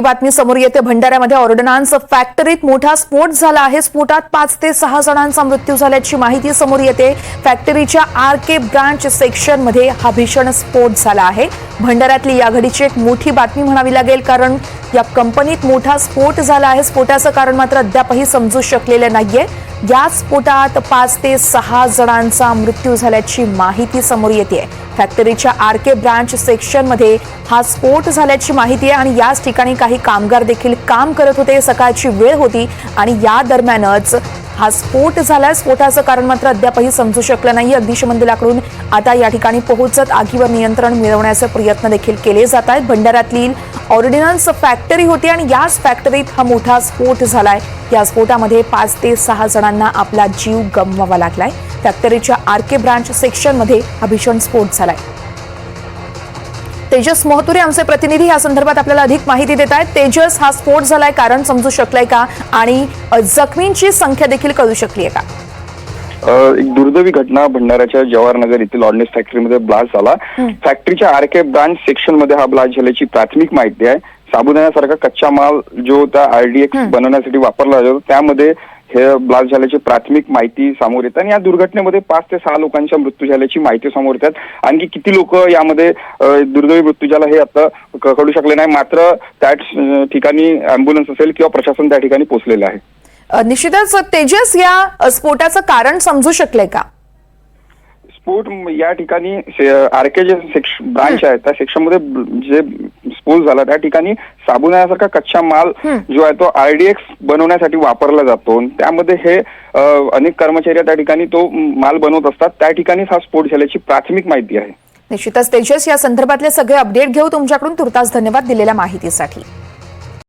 बातमी समोर येते. भंडाऱ्यामध्ये ऑर्डनान्स फॅक्टरीत मोठा स्फोट झाला आहे. स्फोटात पाच ते सहा जणांचा मृत्यू झाल्याची माहिती समोर येते. फॅक्टरीच्या आर के ब्रांच सेक्शनमध्ये हा भीषण स्फोट झाला आहे. भंडाऱ्यातली या घडीची एक मोठी बातमी म्हणावी लागेल कारण या कंपनीत मोठा स्फोट झाला आहे. स्फोटाचं कारण मात्र अद्यापही समजू शकलेलं नाहीये. या स्फोटात पाच ते सहा जणांचा मृत्यू झाल्याची माहिती समोर येते. फॅक्टरीच्या आर के ब्रांच सेक्शनमध्ये हा स्फोट झाल्याची माहिती आहे आणि याच ठिकाणी काही कामगार देखील काम करत होते. सकाळची वेळ होती आणि या दरम्यानच हा स्फोट झाला स्फोटाचं कारण मात्र अद्यापही समजू शकलं नाही. अग्निशमन दलाकडून आता या ठिकाणी पोहोचत आगीवर नियंत्रण मिळवण्याचे प्रयत्न देखील केले जात आहेत. भंडाऱ्यातील ऑर्डिनन्स फॅक्टरी होती आणि याच फॅक्टरीत हा मोठा स्फोट झालाय. या स्फोटामध्ये पाच ते सहा जणांना आपला जीव गमवावा लागलाय. फॅक्टरीच्या आर के ब्रांच सेक्शनमध्ये हा भीषण स्फोट झालाय. तेजस मोहतुरे आमचे प्रतिनिधी या संदर्भात आपल्याला अधिक माहिती देत आहेत तेजस हा स्फोट झालाय कारण समजू शकलाय का? आणि जखमींची संख्या देखील कळू शकली आहे का? एक दुर्दैवी घटना भंडाऱ्याच्या जवाहरनगर येथील ऑर्डिनन्स फॅक्टरीमध्ये ब्लास्ट झाला. फॅक्टरीच्या आर के ब्रांच सेक्शनमध्ये हा ब्लास्ट झाल्याची प्राथमिक माहिती आहे. साबुदाण्यासारखा कच्चा माल जो त्या आरडीएक्स बनवण्यासाठी वापरला जातो त्यामध्ये हे ब्लास्ट झाल्याची प्राथमिक माहिती समोर येते. आणि या दुर्घटनेमध्ये पाच ते सहा लोकांचा मृत्यू झाल्याची माहिती समोर येतात. आणखी किती लोक यामध्ये दुर्दैवी मृत्यू झाला हे आता कळू शकले नाही. मात्र त्या ठिकाणी अँब्युलन्स असेल किंवा प्रशासन त्या ठिकाणी पोहोचलेलं आहे. निश्चितच तेजस या स्फोटाचं कारण समजू शकलंय का? स्फोट या ठिकाणी आरके जे सेक्शन ब्रांच आहे त्या सेक्शनमध्ये ब- जे स्फोट झाला त्या ठिकाणी साबुदाण्यासारखा कच्चा माल जो आहे तो आरडीएक्स बनवण्यासाठी वापरला जातो. त्यामध्ये हे अनेक कर्मचारी त्या ठिकाणी तो माल बनवत असतात. त्या ठिकाणीच हा स्फोट झाल्याची प्राथमिक माहिती आहे. निश्चितच तेजस या संदर्भातले सगळे अपडेट घेऊ तुमच्याकडून तुर्तास धन्यवाद दिलेल्या माहितीसाठी.